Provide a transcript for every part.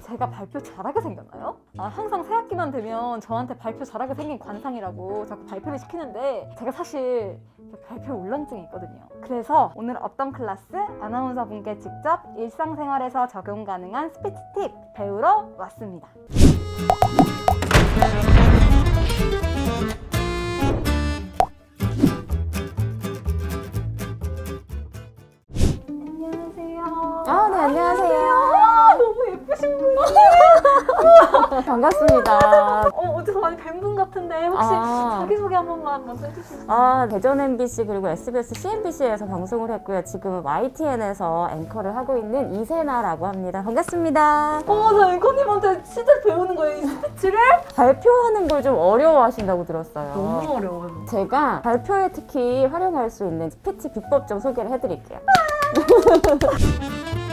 제가 발표 잘하게 생겼나요? 아, 항상 새학기만 되면 저한테 발표 잘하게 생긴 관상이라고 자꾸 발표를 시키는데 제가 사실 발표 울렁증이 있거든요. 그래서 오늘 어떤 클래스 아나운서 분께 직접 일상생활에서 적용 가능한 스피치 팁 배우러 왔습니다. 분 같은데 혹시 아. 자기소개 한 번만 먼저 있나요? 아, 대전 MBC 그리고 SBS, CNBC에서 방송을 했고요. 지금은 YTN에서 앵커를 하고 있는 이세나라고 합니다. 반갑습니다. 어, 저 앵커님한테 진짜 배우는 거예요, 이 스피치를? 발표하는 걸 좀 어려워하신다고 들었어요. 너무 어려워요. 제가 발표에 특히 활용할 수 있는 스피치 비법 좀 소개를 해드릴게요.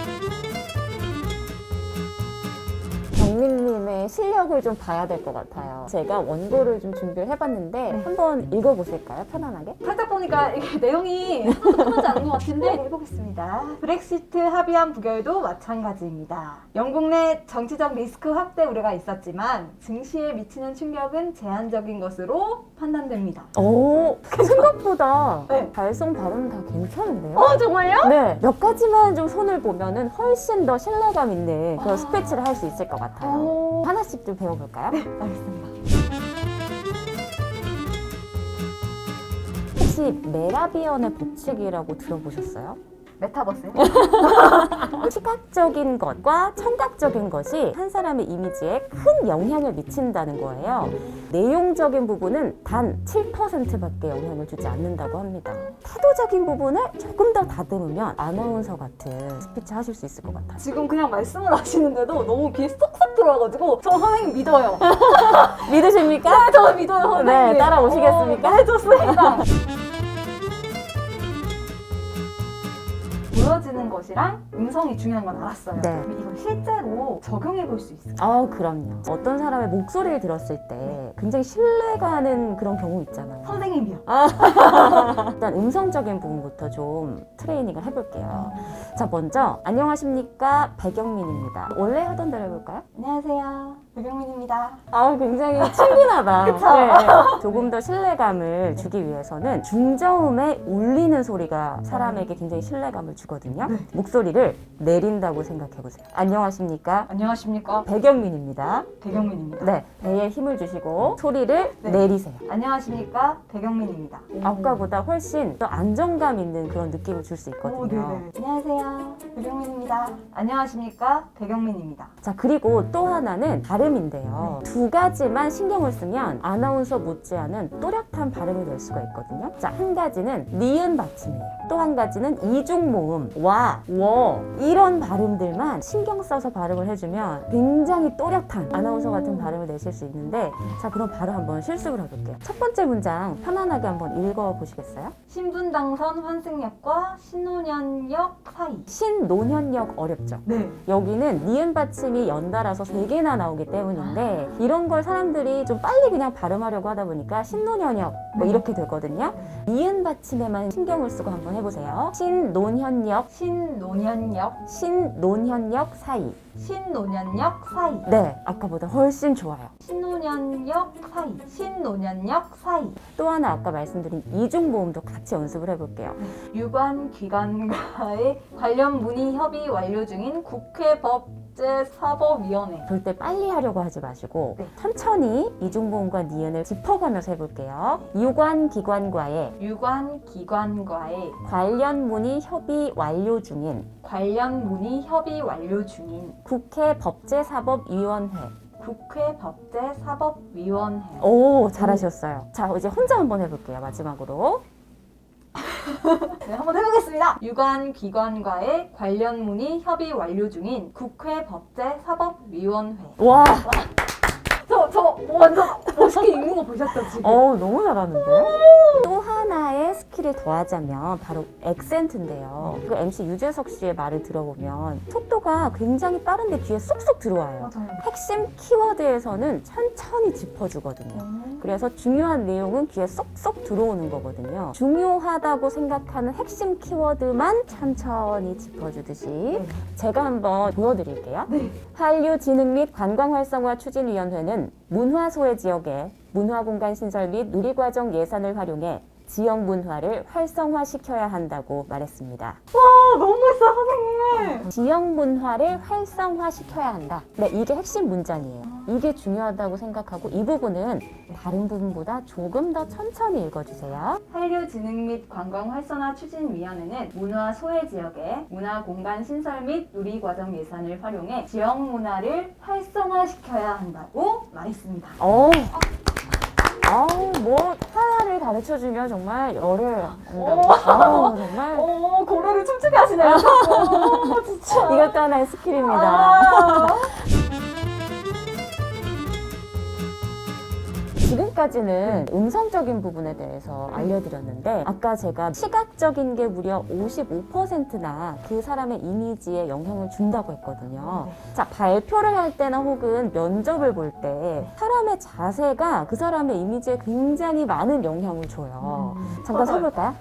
실력을 좀 봐야 될 것 같아요. 제가 원고를 좀 준비를 해봤는데 한번 읽어보실까요? 편안하게? 살짝 보니까 이게 내용이 하나도 편하지 않은 것 같은데 해보겠습니다. 브렉시트 합의안 부결도 마찬가지입니다. 영국 내 정치적 리스크 확대 우려가 있었지만 증시에 미치는 충격은 제한적인 것으로 판단됩니다. 오, 생각보다 네. 발성 발음 다 괜찮은데요? 어, 정말요? 네, 몇 가지만 좀 손을 보면은 훨씬 더 신뢰감 있는 그런 아. 스피치를 할 수 있을 것 같아요. 오, 하나씩 좀 배워볼까요? 알겠습니다. 혹시 메라비언의 법칙이라고 들어보셨어요? 메타버스. 시각적인 것과 청각적인 것이 한 사람의 이미지에 큰 영향을 미친다는 거예요. 내용적인 부분은 단 7%밖에 영향을 주지 않는다고 합니다. 태도적인 부분을 조금 더 다듬으면 아나운서 같은 스피치 하실 수 있을 것 같아요. 지금 그냥 말씀을 하시는데도 너무 귀에 쏙쏙 들어와가지고 저 선생님 믿어요. 믿으십니까? 네, 저 믿어요, 선생님. 네, 따라오시겠습니까? 어, 네, 좋습니다. 보여지는 것이랑 음성이 중요한 건 알았어요. 네. 근데 이걸 실제로 적용해 볼 수 있어요. 아, 그럼요. 어떤 사람의 목소리를 들었을 때 굉장히 신뢰가는 그런 경우 있잖아요. 선생님이요. 일단 음성적인 부분부터 좀 트레이닝을 해볼게요. 자, 먼저 안녕하십니까 배경민입니다. 원래 하던 대로 해볼까요? 안녕하세요. 배경민입니다. 아, 굉장히 친근하다. 네, 네. 조금 더 신뢰감을 주기 위해서는 중저음에 울리는 소리가 사람에게 굉장히 신뢰감을 주거든요. 네. 목소리를 내린다고 생각해 보세요. 안녕하십니까 안녕하십니까. 배경민입니다. 배경민입니다. 네, 배에 힘을 주시고 소리를 네. 내리세요. 안녕하십니까. 배경민입니다. 아까보다 훨씬 더 안정감 있는 그런 느낌을 줄 수 오, 있거든요. 네네. 안녕하세요. 배경민입니다. 안녕하십니까. 배경민입니다. 자, 그리고 또 하나는 발음인데요. 두 가지만 신경을 쓰면 아나운서 못지않은 또렷한 발음이 될 수가 있거든요. 자, 한 가지는 니은 받침이에요. 또 한 가지는 이중 모음, 와, 워, 이런 발음들만 신경 써서 발음을 해주면 굉장히 또렷한 아나운서 같은 발음을 내실 수 있는데, 자, 그럼 바로 한번 실습을 해볼게요. 첫 번째 문장 편안하게 한번 읽어보시겠어요? 신분당선 환승역과 신논현역 사이. 신노년역 어렵죠? 네. 여기는 니은 받침이 연달아서 세 개나 나오기 때문인데 이런 걸 사람들이 좀 빨리 그냥 발음하려고 하다 보니까 신노년역 뭐 네. 이렇게 되거든요. 니은 받침에만 신경을 쓰고 한번 해보세요. 신논현역, 신논현역, 신논현역 사이. 신논현역 사이. 네, 아까보다 훨씬 좋아요. 신논현역 사이. 신논현역 사이. 또 하나 아까 말씀드린 이중 모음도 같이 연습을 해볼게요. 유관 기관과의 관련 문의 협의 완료 중인 국회 법 제사법위원회. 절대 빨리 하려고 하지 마시고 네. 천천히 이중 모음과 니은을 짚어가면서 해볼게요. 유관 기관과의 유관 기관과의 관련 문의 협의 완료 중인 관련 문의 협의 완료 중인 국회 법제사법위원회. 국회 법제사법위원회. 오, 잘하셨어요. 자, 이제 혼자 한번 해볼게요. 마지막으로. 네, 한번 해보겠습니다. 유관 기관과의 관련 문의 협의 완료 중인 국회 법제사법위원회. 와, 완전 멋있게 읽는 거 보셨죠 지금? 어 너무 잘하는데요? 또 하나의 스킬을 더하자면 바로 액센트인데요. 그 MC 유재석 씨의 말을 들어보면 속도가 굉장히 빠른데 귀에 쏙쏙 들어와요. 맞아요. 핵심 키워드에서는 천천히 짚어주거든요. 그래서 중요한 내용은 귀에 쏙쏙 들어오는 거거든요. 중요하다고 생각하는 핵심 키워드만 천천히 짚어주듯이 제가 한번 보여드릴게요. 한류 진흥 및 관광 활성화 추진위원회는 문화 소외 지역에 문화 공간 신설 및 누리과정 예산을 활용해 지역 문화를 활성화시켜야 한다고 말했습니다. 아 너무 멋있어 선생님. 지역 문화를 활성화시켜야 한다. 네, 이게 핵심 문장이에요. 이게 중요하다고 생각하고 이 부분은 다른 부분보다 조금 더 천천히 읽어주세요. 한류 진흥 및 관광 활성화 추진위원회는 문화 소외 지역의 문화 공간 신설 및 누리 과정 예산을 활용해 지역 문화를 활성화시켜야 한다고 말했습니다. 어, 아우, 뭐, 가르쳐 주면 정말 열을 안다고. 아우, 정말. 어 고래를 춤추게 하시네요. 어, 진짜. 이것도 하나의 스킬입니다. 아. 지금까지는 음성적인 부분에 대해서 알려드렸는데 아까 제가 시각적인 게 무려 55%나 그 사람의 이미지에 영향을 준다고 했거든요. 자 발표를 할 때나 혹은 면접을 볼 때 사람의 자세가 그 사람의 이미지에 굉장히 많은 영향을 줘요. 잠깐 맞아요. 서볼까요?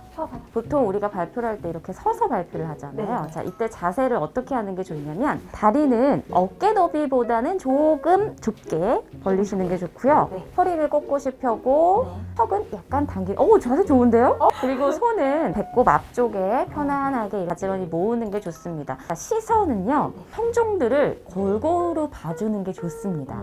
보통 우리가 발표를 할 때 이렇게 서서 발표를 하잖아요. 네. 자, 이때 자세를 어떻게 하는 게 좋냐면 다리는 어깨 너비보다는 조금 좁게 벌리시는 게 좋고요. 네. 허리를 꼿꼿이 펴고 턱은 약간 당기. 오, 자세 좋은데요? 그리고 손은 배꼽 앞쪽에 편안하게 가지런히 모으는 게 좋습니다. 자, 시선은요. 품종들을 골고루 봐주는 게 좋습니다.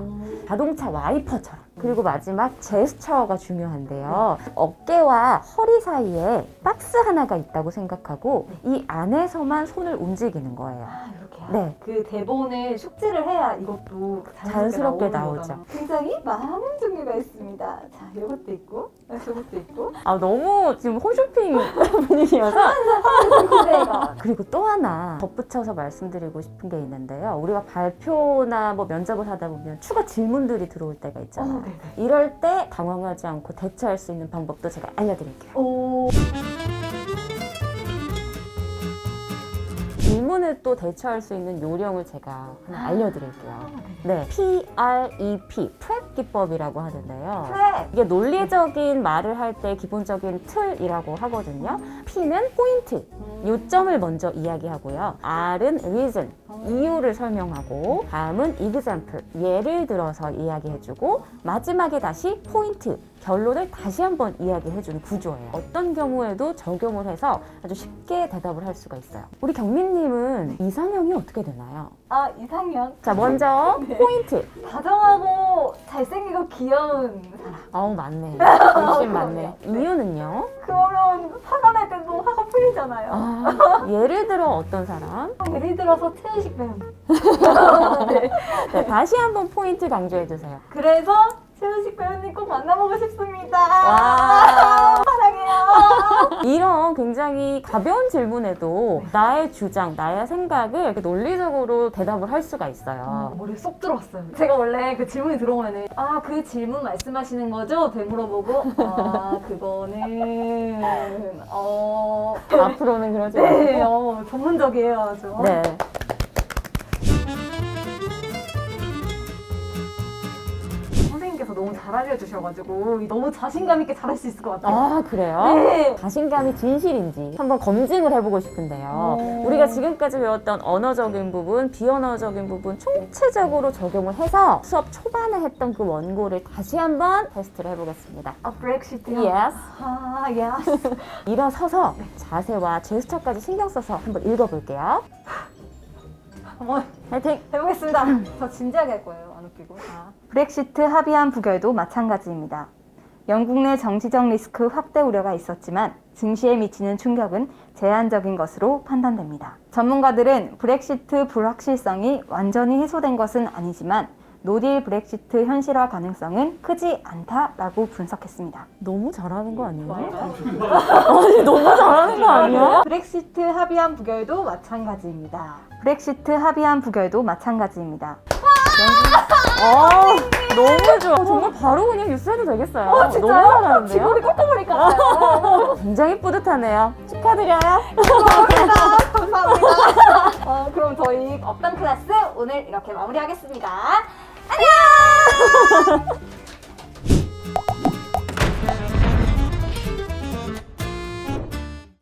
자동차 와이퍼처럼. 그리고 마지막 제스처가 중요한데요. 어깨와 허리 사이에 박스 하나가 있다고 생각하고 이 안에서만 손을 움직이는 거예요. 아 이렇게요. 네. 그 대본을 숙지를 해야 이것도 자연스럽게 나오는 나오죠. 거잖아. 굉장히 많은 종류가 있습니다. 자, 이것도 있고, 이것도 있고. 아, 너무 지금 홈쇼핑 분위기여서. 그리고 또 하나 덧붙여서 말씀드리고 싶은 게 있는데요. 우리가 발표나 뭐 면접을 하다 보면 추가 질문들이 들어올 때가 있잖아요. 이럴 때 당황하지 않고 대처할 수 있는 방법도 제가 알려드릴게요. 오. 질문을 또 대처할 수 있는 요령을 제가 하나 알려드릴게요. 네, PREP, 프랩 기법이라고 하는데요. 이게 논리적인 말을 할 때 기본적인 틀이라고 하거든요. P는 포인트, 요점을 먼저 이야기하고요. R은 reason, 이유를 설명하고, 다음은 example, 예를 들어서 이야기해주고, 마지막에 다시 포인트, 결론을 다시 한번 이야기해주는 구조예요. 어떤 경우에도 적용을 해서 아주 쉽게 대답을 할 수가 있어요. 우리 경민님은 이상형이 어떻게 되나요? 아, 이상형. 자, 먼저 네. 포인트. 다정하고 잘생기고 귀여운 사람. 아우, 맞네. 열심 맞네. 이유는요? 그러면 화가 날 때도 화가 풀리잖아요. 아, 예를 들어 어떤 사람? 예를 들어서 최은식 배우. 네. 네, 다시 한번 포인트 강조해 주세요. 그래서 최은식 배우님 꼭 만나보고 싶습니다. 와. 사랑해요. 이런 굉장히 가벼운 질문에도 나의 주장, 나의 생각을 이렇게 논리적으로 대답을 할 수가 있어요. 머리에 쏙 들어왔어요. 제가 원래 그 질문이 들어오면은 아 그 질문 말씀하시는 거죠? 되물어보고 아 그거는 어 앞으로는 그러지 네, 말고. 어, 전문적이에요 아주. 네. 잘 알려주셔가지고 너무 자신감 있게 잘할 수 있을 것 같아요. 아, 그래요? 네. 자신감이 진실인지 한번 검증을 해보고 싶은데요. 오. 우리가 지금까지 배웠던 언어적인 부분, 비언어적인 부분 총체적으로 적용을 해서 수업 초반에 했던 그 원고를 다시 한번 테스트를 해보겠습니다. 아 브렉시트요? Yes. 아 예스. 일어서서 자세와 제스처까지 신경 써서 한번 읽어볼게요. 한번 화이팅! 해보겠습니다. 저 진지하게 할 거예요. 안 웃기고. 브렉시트 합의안 부결도 마찬가지입니다. 영국 내 정치적 리스크 확대 우려가 있었지만 증시에 미치는 충격은 제한적인 것으로 판단됩니다. 전문가들은 브렉시트 불확실성이 완전히 해소된 것은 아니지만 노딜 브렉시트 현실화 가능성은 크지 않다라고 분석했습니다. 너무 잘하는 거 아니에요? 어, 아니 너무 잘하는 거 아니야? 브렉시트 합의안 부결도 마찬가지입니다. 브렉시트 합의안 부결도 마찬가지입니다. 아 어, 너무 좋아. 어, 정말 바로 그냥 뉴스 해도 되겠어요. 어, 진짜요? 너무 잘하는데. 지골이 꺾어버릴 것 같아요. 굉장히 뿌듯하네요. 축하드려요. 고맙습니다. 감사합니다. 어, 그럼 저희 업단 클래스 오늘 이렇게 마무리하겠습니다. 안녕!